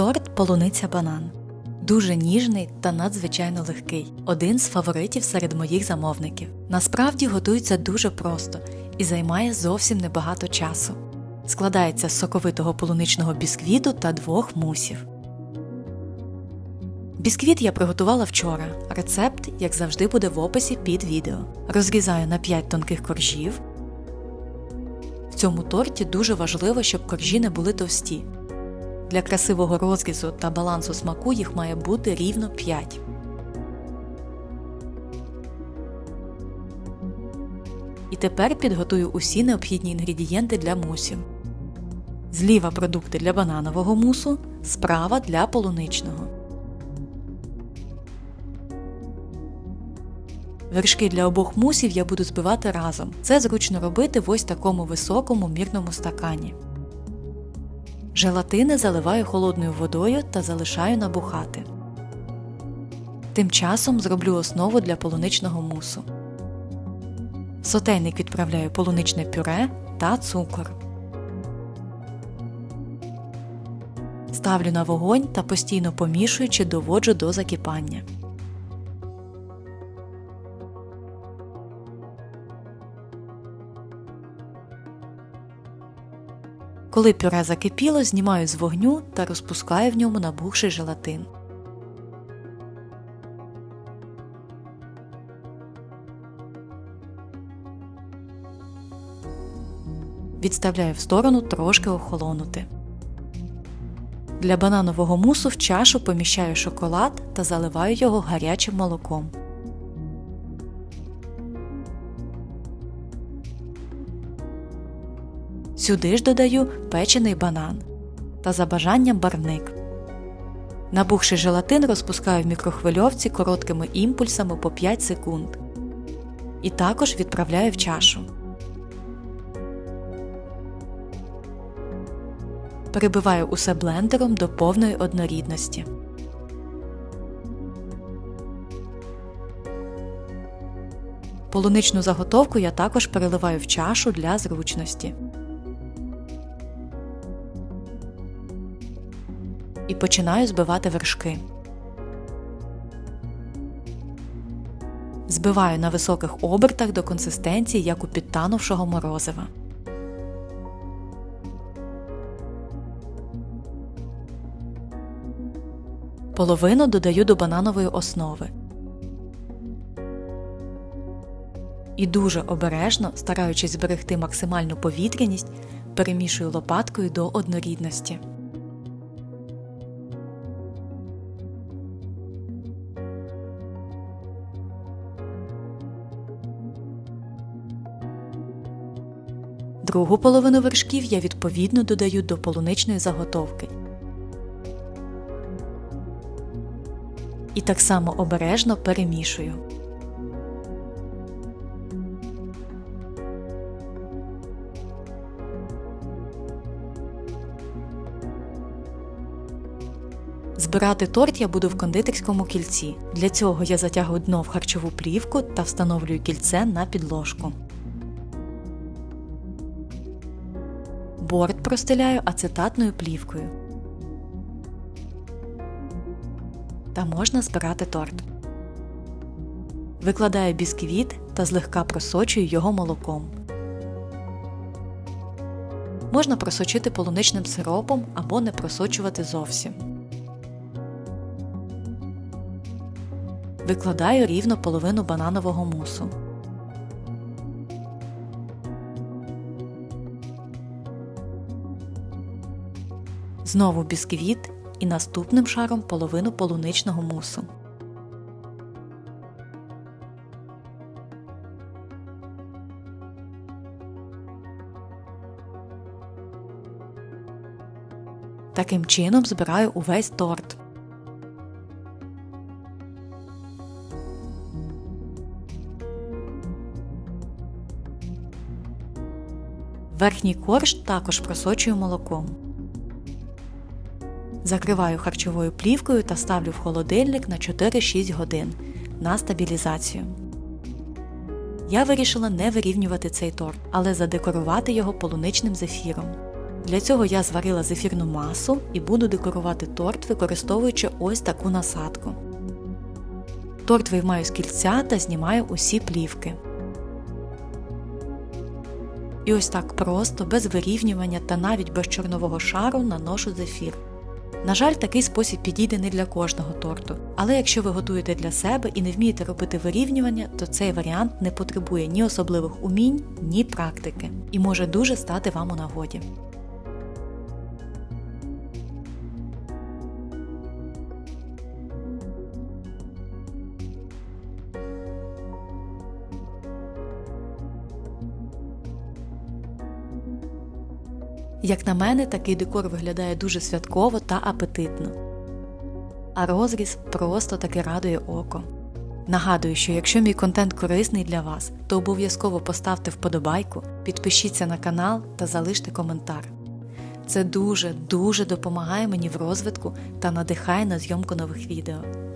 Торт полуниця банан. Дуже ніжний та надзвичайно легкий. Один з фаворитів серед моїх замовників. Насправді готується дуже просто і займає зовсім небагато часу. Складається з соковитого полуничного бісквіту та двох мусів. Бісквіт я приготувала вчора. Рецепт, як завжди, буде в описі під відео. Розрізаю на 5 тонких коржів. В цьому торті дуже важливо, щоб коржі не були товсті. Для красивого розрізу та балансу смаку їх має бути рівно 5. І тепер підготую усі необхідні інгредієнти для мусів. Зліва продукти для бананового мусу, справа для полуничного. Вершки для обох мусів я буду збивати разом. Це зручно робити в ось такому високому мірному стакані. Желатини заливаю холодною водою та залишаю набухати. Тим часом зроблю основу для полуничного мусу. В сотейник відправляю полуничне пюре та цукор. Ставлю на вогонь та постійно помішуючи доводжу до закипання. Коли пюре закипіло, знімаю з вогню та розпускаю в ньому набухший желатин. Відставляю в сторону трошки охолонути. Для бананового мусу в чашу поміщаю шоколад та заливаю його гарячим молоком. Сюди ж додаю печений банан та за бажанням барвник. Набухший желатин розпускаю в мікрохвильовці короткими імпульсами по 5 секунд. І також відправляю в чашу. Перебиваю усе блендером до повної однорідності. Полуничну заготовку я також переливаю в чашу для зручності. І починаю збивати вершки. Збиваю на високих обертах до консистенції, як у підтанувшого морозива. Половину додаю до бананової основи. І дуже обережно, стараючись зберегти максимальну повітряність, перемішую лопаткою до однорідності. Другу половину вершків я відповідно додаю до полуничної заготовки. І так само обережно перемішую. Збирати торт я буду в кондитерському кільці. Для цього я затягую дно в харчову плівку та встановлюю кільце на підложку. Борт простеляю ацетатною плівкою. Та можна збирати торт. Викладаю бісквіт та злегка просочую його молоком. Можна просочити полуничним сиропом або не просочувати зовсім. Викладаю рівно половину бананового мусу. Знову бісквіт і наступним шаром половину полуничного мусу. Таким чином збираю увесь торт. Верхній корж також просочую молоком. Закриваю харчовою плівкою та ставлю в холодильник на 4-6 годин на стабілізацію. Я вирішила не вирівнювати цей торт, але задекорувати його полуничним зефіром. Для цього я зварила зефірну масу і буду декорувати торт, використовуючи ось таку насадку. Торт виймаю з кільця та знімаю усі плівки. І ось так просто, без вирівнювання та навіть без чорнового шару наношу зефір. На жаль, такий спосіб підійде не для кожного торту, але якщо ви готуєте для себе і не вмієте робити вирівнювання, то цей варіант не потребує ні особливих умінь, ні практики і може дуже стати вам у нагоді. Як на мене, такий декор виглядає дуже святково та апетитно. А розріз просто таки радує око. Нагадую, що якщо мій контент корисний для вас, то обов'язково поставте вподобайку, підпишіться на канал та залиште коментар. Це дуже дуже допомагає мені в розвитку та надихає на зйомку нових відео.